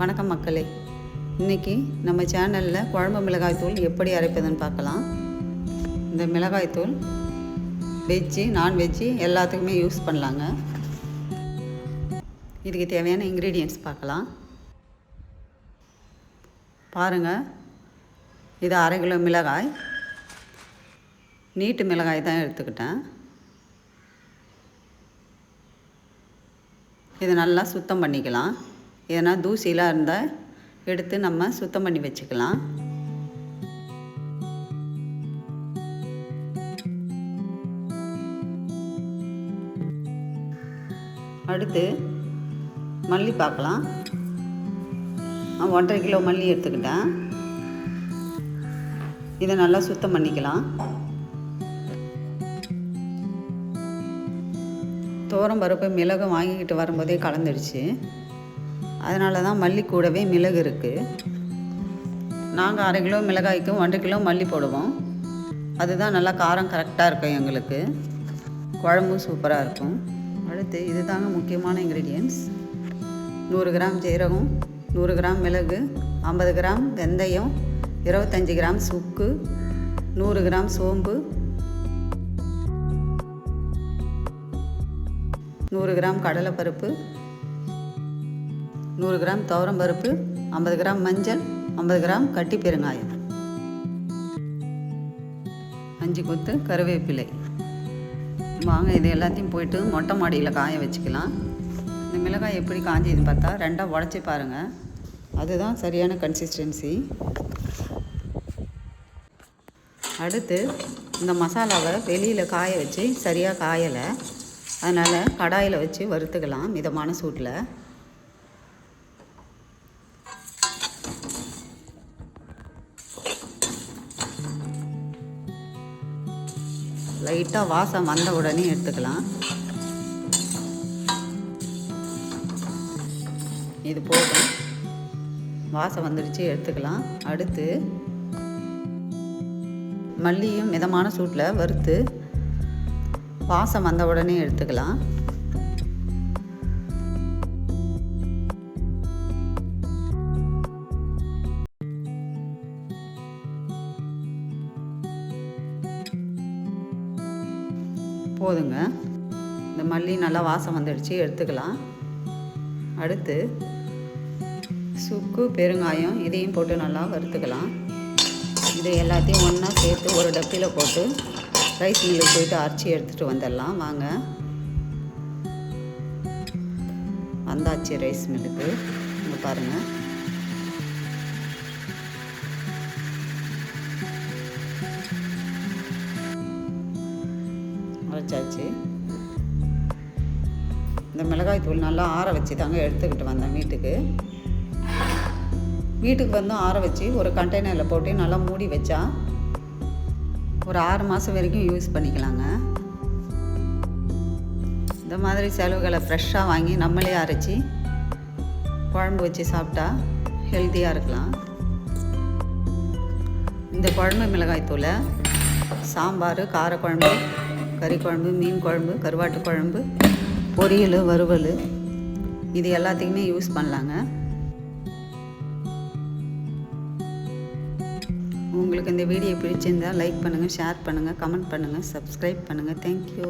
வணக்கம் மக்களே. இன்றைக்கி நம்ம சேனலில் குழம்பு மிளகாய்த்தூள் எப்படி அரைப்பதுன்னு பார்க்கலாம். இந்த மிளகாய்த்தூள் வெஜ்ஜு நான்வெஜ்ஜு எல்லாத்துக்குமே யூஸ் பண்ணலாங்க. இதுக்கு தேவையான இன்க்ரீடியன்ட்ஸ் பார்க்கலாம். பாருங்கள் இது அரை கிலோ மிளகாய். நீட்டு மிளகாய் தான் எடுத்துக்கிட்டேன். இது நல்லா சுத்தம் பண்ணிக்கலாம். எதனா தூசிலாம் இருந்தால் எடுத்து நம்ம சுத்தம் பண்ணி வச்சுக்கலாம். அடுத்து மல்லி பார்க்கலாம் நான் ஒன்றரை கிலோ மல்லி எடுத்துக்கிட்டேன். இதை நல்லா சுத்தம் பண்ணிக்கலாம். தோரம் பருப்பு மிளகு வாங்கிக்கிட்டு வரும்போதே கலந்துடுச்சு. அதனால தான் மல்லி கூடவே மிளகு இருக்குது நாங்கள் அரை கிலோ மிளகாய்க்கும் ஒன்றரை கிலோ மல்லி போடுவோம். அதுதான் நல்லா காரம் கரெக்டாக இருக்கும் எங்களுக்கு. குழம்பும் சூப்பராக இருக்கும். அடுத்து இது தாங்க முக்கியமான இன்க்ரீடியன்ட்ஸ் நூறு கிராம் ஜீரகம் நூறு கிராம் மிளகு ஐம்பது கிராம் வெந்தயம் இருபத்தஞ்சி கிராம் சுக்கு நூறு கிராம் சோம்பு நூறு கிராம் கடலைப்பருப்பு நூறு கிராம் துவரம் பருப்பு ஐம்பது கிராம் மஞ்சள் ஐம்பது கிராம் கட்டி பெருங்காயம். அஞ்சு கொத்து கருவேப்பிலை. வாங்க இது எல்லாத்தையும் போயிட்டு மொட்டை மாடியில் காய வச்சுக்கலாம். இந்த மிளகாய் எப்படி காஞ்சதுன்னு பார்த்தா ரெண்டாக உடச்சி பாருங்கள் அதுதான் சரியான கன்சிஸ்டன்சி அடுத்து இந்த மசாலாவை வெளியில் காய வச்சு சரியாக காயலை. அதனால் கடாயில் வச்சு வறுத்துக்கலாம் மிதமான சூட்டில். லைட்டாக வாசம் வந்த உடனே எடுத்துக்கலாம். இது போதும். வாசம் வந்துடுச்சு எடுத்துக்கலாம். அடுத்து மல்லியும் மிதமான சூட்டில் வறுத்து வாசம் வந்த உடனே எடுத்துக்கலாம். போதுங்க. இந்த மல்லி நல்லா வாசம் வந்துடுச்சு எடுத்துக்கலாம். அடுத்து சுக்கு பெருங்காயம் இதையும் போட்டு நல்லா வறுத்துக்கலாம். இது எல்லாத்தையும் ஒன்றா சேர்த்து ஒரு டப்பியில் போட்டு ரைஸ் மில்லுக்கு போயிட்டு அரைச்சி எடுத்துகிட்டு வந்துடலாம். வாங்க. வந்தாச்சு ரைஸ் மில்லுக்கு. இங்கே பாருங்கள் வச்சாச்சு. இந்த மிளகாய் தூள் நல்லா ஆற வச்சு தாங்க எடுத்துக்கிட்டு வந்தேன் வீட்டுக்கு. வீட்டுக்கு வந்து ஆற வச்சு ஒரு கண்டெய்னரில் போட்டு நல்லா மூடி வச்சா ஒரு ஆறு மாதம் வரைக்கும் யூஸ் பண்ணிக்கலாங்க. இந்த மாதிரி செலவுகளை ஃப்ரெஷ்ஷாக வாங்கி நம்மளே அரைச்சி குழம்பு வச்சு சாப்பிட்டா ஹெல்த்தியாக இருக்கலாம். இந்த குழம்பு மிளகாய் தூளை சாம்பார் காரக்குழம்பு கறி குழம்பு மீன் குழம்பு கருவாட்டு குழம்பு பொரியல் வறுவல் இது எல்லாத்துக்குமே யூஸ் பண்ணலாங்க. உங்களுக்கு இந்த வீடியோ பிடிச்சிருந்தால் லைக் பண்ணுங்கள் ஷேர் பண்ணுங்கள் கமெண்ட் பண்ணுங்கள் சப்ஸ்கிரைப் பண்ணுங்கள் தேங்க்யூ